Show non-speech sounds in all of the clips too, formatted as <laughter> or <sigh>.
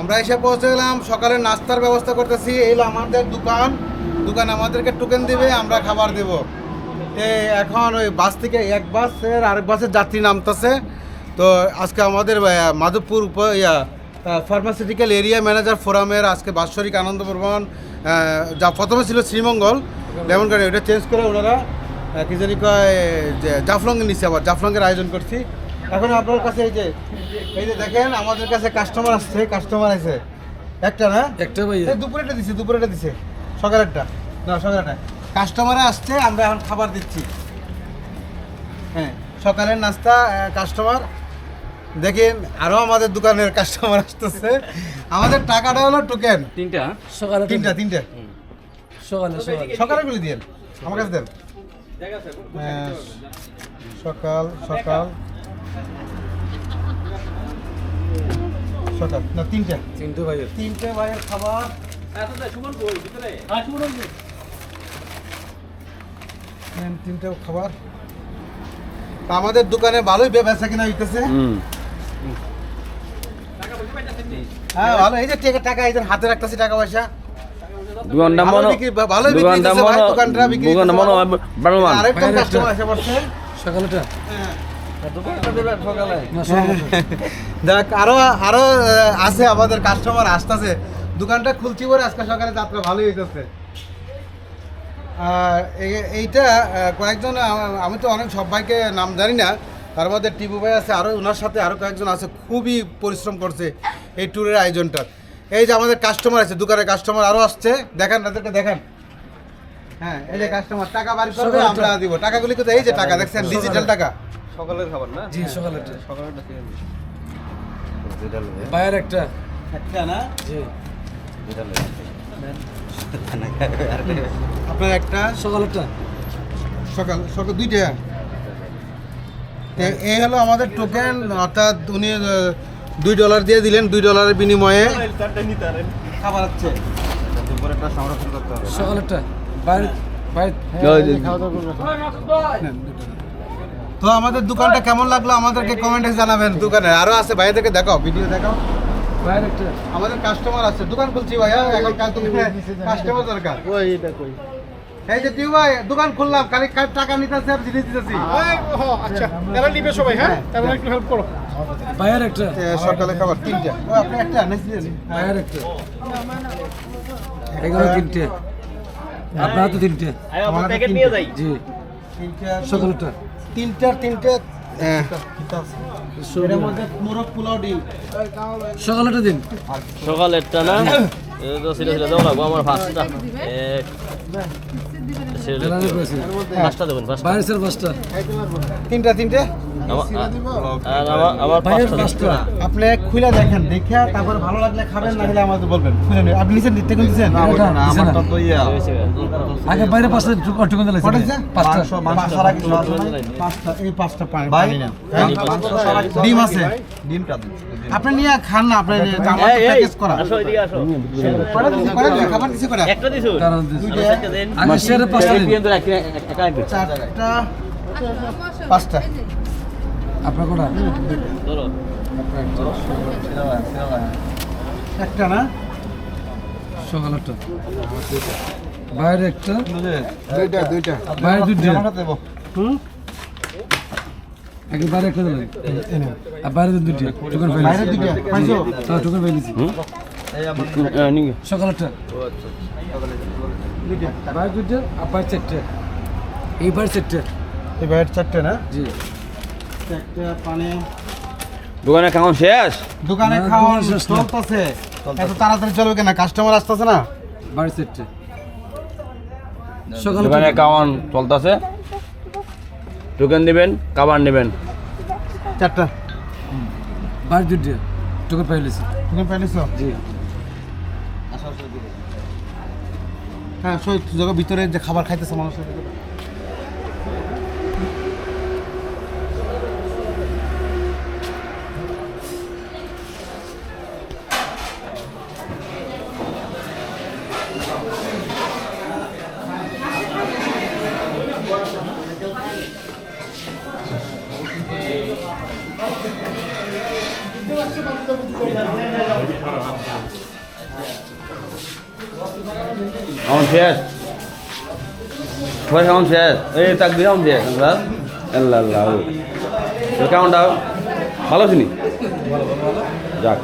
আমরা এসে পৌঁছে গেলাম, সকালে নাস্তার ব্যবস্থা করতেছি। এই আমাদের দোকান। দোকান আমাদেরকে টোকেন দিবে, আমরা খাবার দেব। এখন ওই বাস থেকে এক বাসের আরেক বাসের যাত্রী নামতেছে। তো আজকে আমাদের মাধবপুর উপ, ইয়া ফার্মাসিউটিক্যাল এরিয়া ম্যানেজার ফোরামের আজকে বাৎসরিক আনন্দ প্রবণ যা প্রথমে ছিল শ্রীমঙ্গল। লেমন গাড়ি ওটা চেঞ্জ করে ওনারা কি জানি কয়, যে জাফলংয়ের নিচে আবার জাফলংয়ের আয়োজন করছি। এখন আপনার কাছে এই যে এই যে দেখেন আমাদের কাছে কাস্টমার আসছে কাস্টমার আছে একটা না? একটা এই দুপুরেটা দিছে দুপুরেটা দিছে। সকালেরটা। না সকালেরটা। কাস্টমারে আসছে আমরা এখন খাবার দিচ্ছি। হ্যাঁ সকালের নাস্তা কাস্টমার দেখেন আরও আমাদের দোকানের কাস্টমার আসতেছে। আমাদের টাকাটা হলো টোকেন তিনটা? সকালে তিনটা। তিনটা সকালে সকালে। গুলি দিন। আমার কাছে দেন। হ্যাঁ, সকাল সকাল। সকাল না তিনটা। তিনটে ভাইয়া তিনটে ভাইয়ের খাবার। তিনটে খাবার। আমাদের দোকানে ভালোই বেচা কিনা হইতেছে। হুম। হ্যাঁ ভালো। এই যে টাকা এই যে হাতে রাখতেছি টাকা পয়সা। দোকানটা মনে মনে মনে হয় মান আরেকজন কাস্টমার এসে পড়ছে সকালেটা হ্যাঁ সকালে না সকালে দেখ আরও আরও আছে আমাদের কাস্টমার আসতেছে। দোকানটা খুলছি পরে আজকে সকালে যাত্রা ভালোই হইতেছে। এই- এইটা কয়েকজন আমি তো অনেক সবাইকে নাম জানি না। তার মধ্যে টিপু ভাই আছে আরও ওনার সাথে আরও কয়েকজন আছে খুবই পরিশ্রম করছে এই ট্যুরের আয়োজনটা। এই যে আমাদের কাস্টমার আছে দোকানের কাস্টমার আরও আসছে। দেখান তাদেরকে দেখান। হ্যাঁ এই যে কাস্টমার টাকা বাড়ি করবে আমরা দিব। টাকাগুলি কোথায়? এই যে টাকা দেখছেন ডিজিটাল টাকা। সকালের খাবার না? জি সকালেটা সকালেরটা বাইরের একটা। একটা না? জি। <laughs> আপনার একটা? সকালেরটা। সকাল সকাল দুইটা। এই হলো আমাদের টোকেন অর্থাৎ উনি দুই ডলার দিয়ে দিলেন দুই ডলারের বিনিময়ে। খাবার হচ্ছে। সকালেরটা। বাইরে বাইরে তো আমাদের দোকানটা কেমন লাগল আমাদেরকে কমেন্টে জানাবেন দোকানে। আরও আছে ভাইদেরকে দেখাও ভিডিও দেখাও। আমাদের কাস্টমার আছে দোকান খুলছি ভাইয়া এখন কাল তুমি কাস্টমার দরকার। এই যে টিউ ভাই দোকান খুললাম কালি কাল টাকা নিতেছে আর জিনিস দিতেছি। আচ্ছা তারা নিবে সবাই হ্যাঁ? তারা একটু হেল্প করো। বাইরের একটা। সকালে খাবার তিনটা। ও, আপনি একটা নেক্সট বাইরের একটা। এগুলো তিনটে। আপনার তো তিনটে। আমাদের প্যাকেট নিয়ে যাই। জি। তিনটা তিনটার তিনটে এর মধ্যে মোরগ সকালেরটা দিন। সকালেরটা না? এটা তো সিলে সিলে দেওয়া লাগবো আমার পাঁচটা। এক পাঁচটা দেবেন পাঁচটা। তিনটা তিনটে? আমার- পাঁচটা আপনি খুলে দেখেন দেখে তারপর ভালো লাগলে খাবেন না হলে আমাদের বলবেন। খুলে নিন। আপনি নিচে কোন। আগে বাইরে পাঁচটা দিলে এই পানি? ডিম আছে। আপনি নিয়ে খান না আপনি নিয়ে- আমার এই, এই, প্যাকেজ করা আসো এদিকে আসো। করা দিছি, করা দিছি, খাবার দিছি করা একটা দিছো? কারণ দিছে। দুইটা। একটা দিন। আগে শেয়ারে পাঁচটা দিন। কিন্তু একটা একটা একটা চারটা। পাঁচটা। আপনার কোটা? একটা। না? সকালেরটা বাইরে একটা? দুইটা দুইটা বাইরে দুইটা। দেবো। আগে বাইরে একটা দিলেন আর বাইরে দিন দুইটা। টুকুন বাইরে দুইটা। পাইছো? হ্যাঁ টুকুন পাইলিছি নিয়ে। সকালেরটা দুইটা। বাইরে দুইটা আর বাইরে চারটে। এই বাইরে চারটে। এই বাইরে চারটে না? জি। পানি দোকানে কেমন শেষ? দোকানে না, খাওয়া দোকান শেষ চলতেছে। এত তাড়াতাড়ি চলবে কেন? কাস্টমার আসতেছে না? চারটে সকালে দোকানে কাওয়ান চলতেছে। টোকেন দিবেন কাবার নেবেন। চারটা। দুইটা। টুকুন পাইলিছি পাইলিছো জি। হ্যাঁ সই জায়গা ভিতরে যে খাবার খাইতেছে মানুষের Aonde fez? Foi aonde fez? Ei, tá grande onde é? Tá? Ela lá. Eu quero andar. ভালো শুনি যাক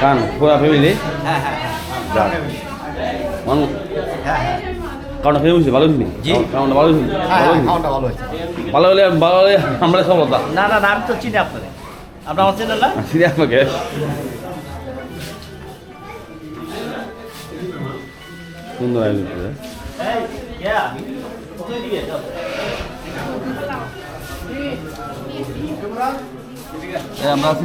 কান পুরা ফ্যামিলি হ্যাঁ হ্যাঁ যাক মানুষ হ্যাঁ ফেমস ভালো আছিনি জি। কারণটা ভালো আছিনি হ্যাঁ ভালো আছিনি? খাওয়াটা ভালো হয়েছে। ভালো হলে ভালো হলে আমরা সফলতা না না না আমি তো চিনি আপনাকে। আপনার আমার চেনেন না? চিনি আপনাকে। সুন্দর আয়োজন করে। আমরা আছি